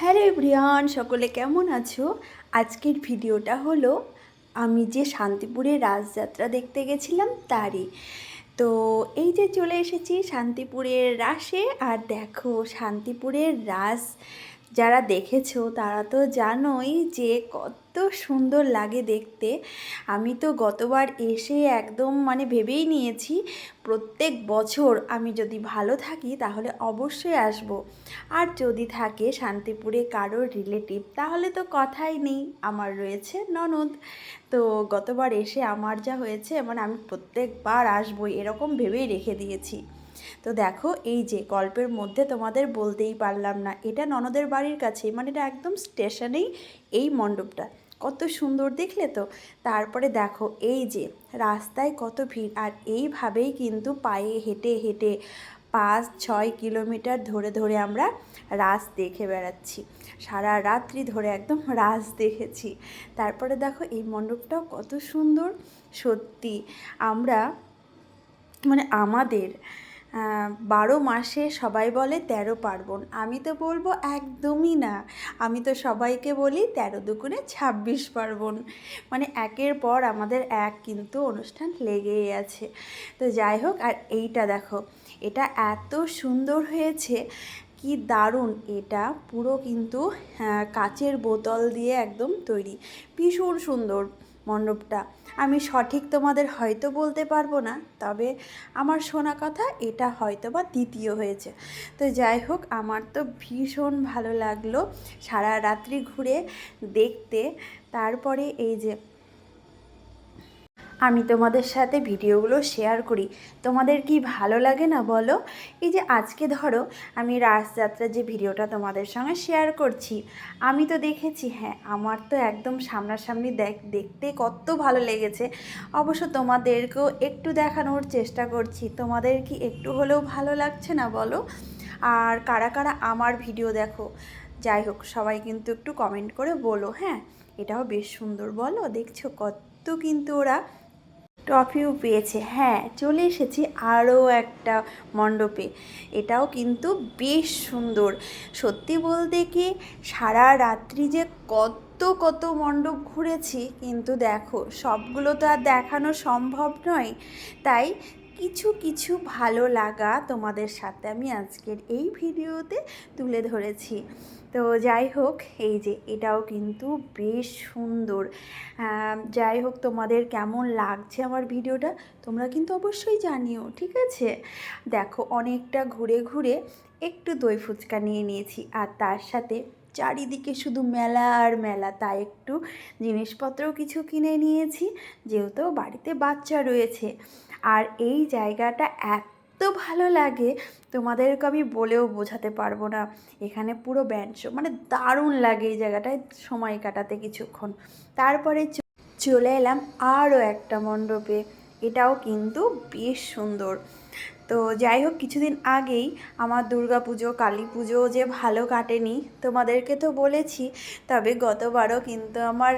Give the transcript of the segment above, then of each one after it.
Hello everyone, সকলে কেমন আছো? আজকের ভিডিওটা হলো, আমি যে শান্তিপুরে রাসযাত্রা দেখতে গেছিলাম তারই। তো এই যে চলে এসেছি শান্তিপুরের রাসে, আর দেখো শান্তিপুরের রাস যারা দেখেছ তারা তো জানোই যে কত সুন্দর লাগে দেখতে। আমি তো গতবার এসে একদম মানে ভেবেই নিয়েছি, প্রত্যেক বছর আমি যদি ভালো থাকি তাহলে অবশ্যই আসব। আর যদি থাকে শান্তিপুরে কারোর রিলেটিভ তাহলে তো কথাই নেই, আমার রয়েছে ননদ। তো গতবার এসে আমার যা হয়েছে মানে আমি প্রত্যেকবার আসব, এরকম ভেবেই রেখে দিয়েছি। তো দেখো, এই যে গল্পের মধ্যে তোমাদের বলতেই পারলাম না, এটা ননদের বাড়ির কাছে মানে এটা একদম স্টেশনেই এই মণ্ডপটা। কত সুন্দর দেখলে তো? তারপরে দেখো, এই যে রাস্তায় কত ভিড়, আর এইভাবেই কিন্তু পায়ে হেঁটে হেঁটে পাঁচ, ছয় কিলোমিটার ধরে ধরে আমরা রাস দেখে বেড়াচ্ছি। সারা রাত্রি ধরে একদম রাস দেখেছি। তারপরে দেখো, এই মণ্ডপটাও কত সুন্দর, সত্যি। আমরা মানে আমাদের বারো মাসে সবাই বলে তেরো পার্বণ। আমি তো বলব একদমই না। আমি তো সবাইকে বলি তেরো দুগুণে ছাব্বিশ পার্বণ। মানে একের পর আমাদের এক কিন্তু অনুষ্ঠান লেগেই আছে। তো যাই হোক, আর এইটা দেখো, এটা এত সুন্দর হয়েছে, কি দারুণ! এটা পুরো কিন্তু কাচের বোতল দিয়ে একদম তৈরি। ভীষণ সুন্দর। মণ্ডপটা। আমি সঠিক তোমাদের হয়তো বলতে পারব না, তবে আমার শোনা কথা এটা হয়তো বা দ্বিতীয় হয়েছে। তো যাই হোক, আমার তো ভীষণ ভালো লাগল সারা রাত্রি ঘুরে দেখতে। তারপরে এই যে আমি তোমাদের সাথে ভিডিওগুলো শেয়ার করি। তোমাদের কি ভালো লাগে না বলো? এই যে আজকে ধরো, আমি রাসযাত্রার যে ভিডিওটা তোমাদের সঙ্গে শেয়ার করছি, আমি তো দেখেছি হ্যাঁ আমার তো একদম সামনাসামনি দেখ, দেখতে কত ভালো লেগেছে। অবশ্য তোমাদেরকেও একটু দেখানোর চেষ্টা করছি, তোমাদের কি একটু হলেও ভালো লাগছে না বলো? আর কারা কারা আমার ভিডিও দেখো, যাই হোক, সবাই কিন্তু একটু কমেন্ট করে বলো হ্যাঁ? এটাও বেশ সুন্দর, বলো? দেখছ কত কিন্তু ওরা ট্রফিও পেয়েছে। হ্যাঁ চলে এসেছি আরও একটা মণ্ডপে। এটাও কিন্তু বেশ সুন্দর। সত্যি বলতে কি, সারা রাত্রি যে কত কত মণ্ডপ ঘুরেছি, কিন্তু দেখো, সবগুলো তো আর দেখানো সম্ভব নয়। তাই কিছু কিছু ভালো লাগা তোমাদের সাথে আমি আজকের এই ভিডিওতে তুলে ধরেছি। তো যাই হোক, এই যে এটাও কিন্তু বেশ সুন্দর। যাই হোক, তোমাদের কেমন লাগছে আমার ভিডিওটা তোমরা কিন্তু অবশ্যই জানিও, ঠিক আছে? দেখো, অনেকটা ঘুরে ঘুরে একটু দই ফুচকা নিয়ে নিয়েছি আর তার সাথে চারিদিকে শুধু মেলা আর মেলা, তাই একটু জিনিসপত্রও কিছু কিনে নিয়েছি, যেহেতু বাড়িতে বাচ্চা রয়েছে। আর এই জায়গাটা এত ভালো লাগে, তোমাদেরকে আমি বলেও বোঝাতে পারব না। এখানে পুরো ব্যান্ড মানে দারুণ লাগে এই জায়গাটায় সময় কাটাতে কিছুক্ষণ। তারপরে চলে এলাম আরও একটা মণ্ডপে। এটাও কিন্তু বেশ সুন্দর। তো যাই হোক কিছুদিন আগেই আমার দুর্গা পুজো কালী পুজো যে ভালো কাটেনি, তোমাদেরকে তো বলেছি, তবে গতবারও কিন্তু আমার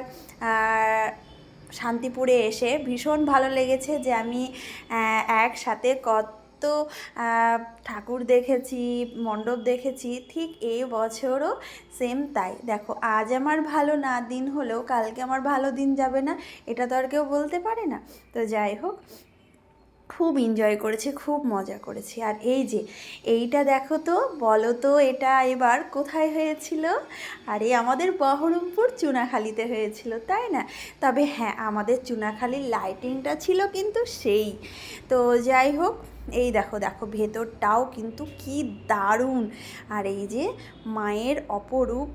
শান্তিপুরে এসে ভীষণ ভালো লেগেছে যে আমি একসাথে কত আহ, ঠাকুর দেখেছি মণ্ডপ দেখেছি ঠিক এই বছরও সেম তাই। দেখো আজ আমার ভালো না দিন হলেও কালকে আমার ভালো দিন যাবে না এটা তো আর কেউ বলতে পারে না। তো যাই হোক খুব এনজয় করেছি, খুব মজা করেছি। আর এই যে, এইটা দেখো তো, বলো তো এটা এবার কোথায় হয়েছিল? আরে, আমাদের বহরমপুর চুনাখালিতে হয়েছিল, তাই না? তবে হ্যাঁ আমাদের চুনাখালির লাইটিংটা ছিল কিন্তু সেই। তো যাই হোক, এই দেখো দেখো, ভেতরটাও কিন্তু কি দারুণ। আর এই যে, মায়ের অপরূপ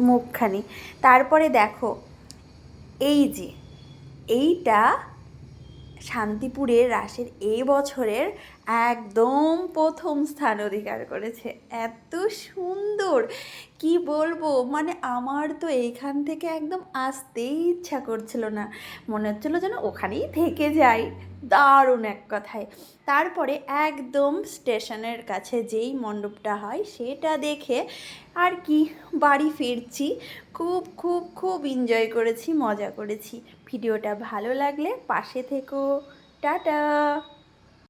মুখখানি। তারপরে দেখো, এই যে, এইটা শান্তিপুরের রাসের এই বছরের একদম প্রথম স্থান অধিকার করেছে। এত সুন্দর! কি বলব? মানে আমার তো এইখান থেকে একদম আসতেই ইচ্ছা করছিল না। মনে হচ্ছিল যেন ওখানেই থেকে যাই। দারুণ এক কথায়। তারপরে একদম স্টেশনের কাছে যেই মণ্ডপটা হয় সেটা দেখে আর কি, বাড়ি ফিরছি। খুব খুব খুব এনজয় করেছি, মজা করেছি। ভিডিওটা ভালো লাগলে পাশে থেকো। টাটা!